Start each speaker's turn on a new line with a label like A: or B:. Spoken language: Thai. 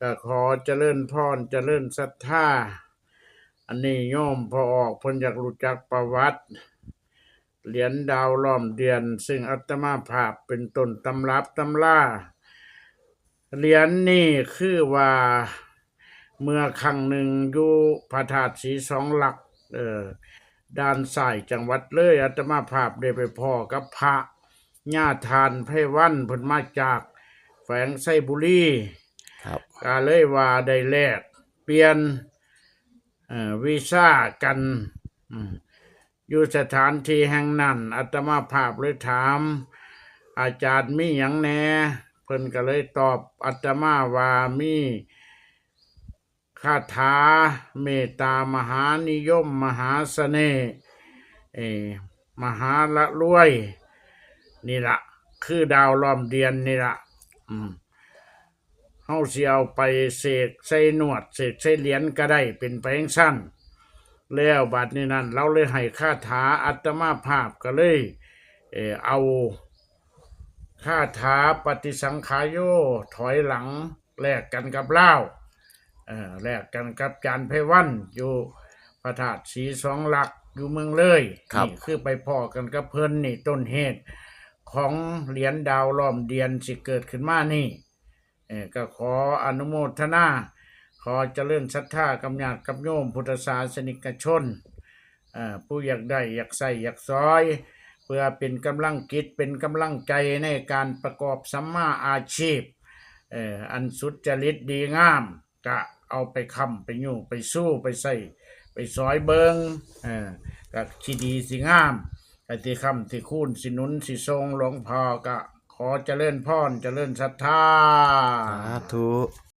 A: ก็ขอเจริญพรเจริญศรัทธา อันนี้โยมพอออกเพิ่นอยากรู้จักประวัติ เหรียญดาวล้อมเดือน ซึ่งอัตมาภาพเป็นต้นตำรับตำราเหรียญนี่คือว่าเมื่อครั้งหนึ่งอยู่พระธาตุสีสองหลัก เออด้านซ้ายจังหวัดเลยอัตมาภาพได้ไปพ่อกับพระญาทานไพวันเพิ่นมาจากแฝงไสบุรี
B: ครับ
A: ก็เลยว่าได้แลกเปลี่ยนวีซ่ากันอยู่สถานที่แห่งนั้นอาตมาภาพเลยถาม อาจารย์มีหยังแน่เพิ่นก็เลยตอบอาตมาว่ามีคาถาเมตตามหานิยมมหาเสน่ห์มหาละรวย นี่ละคือดาวล้อมเดือนนี่ละอืม เฮาสิเอาไปเสกใส่หนวดเสกใส่เหรียญก็ได้เป็นไปจั่งสั้นแล้วบัดนี้นั้นเราเลยให้คาถาอัตมาภาพก็เลยเออเอาคาถาปฏิสังขายโยถอยหลังแลกกันกับเล่าวเออแลกกันกับจานไพวันอยู่พระธาตุสีสองหลักอยู่เมืองเลย
B: ครับ
A: นี่คือไปพอกันกับเพิ่นนี่ต้นเหตุของเหรียญดาวล้อมเดียนสิเกิดขึ้นมานี่เอ่อ ก็ขออนุโมทนา ขอเจริญศรัทธากำญาติกับโยมพุทธศาสนิกชนผู้อยากได้อยากใส่อยากซอย เพื่อเป็นกำลังกิจเป็นกำลังใจในการประกอบสัมมาอาชีพอันสุดจริตดีงามก็เอาไปคำไปยู่ไปสู้ไปใส่ไปซอยเบิงก็ชีดีสิงามก็ที่คำที่คูณสินุนสิทรงหลวงพ่อก็ ขอเจริญพรเจริญศรัทธา
B: สาธุ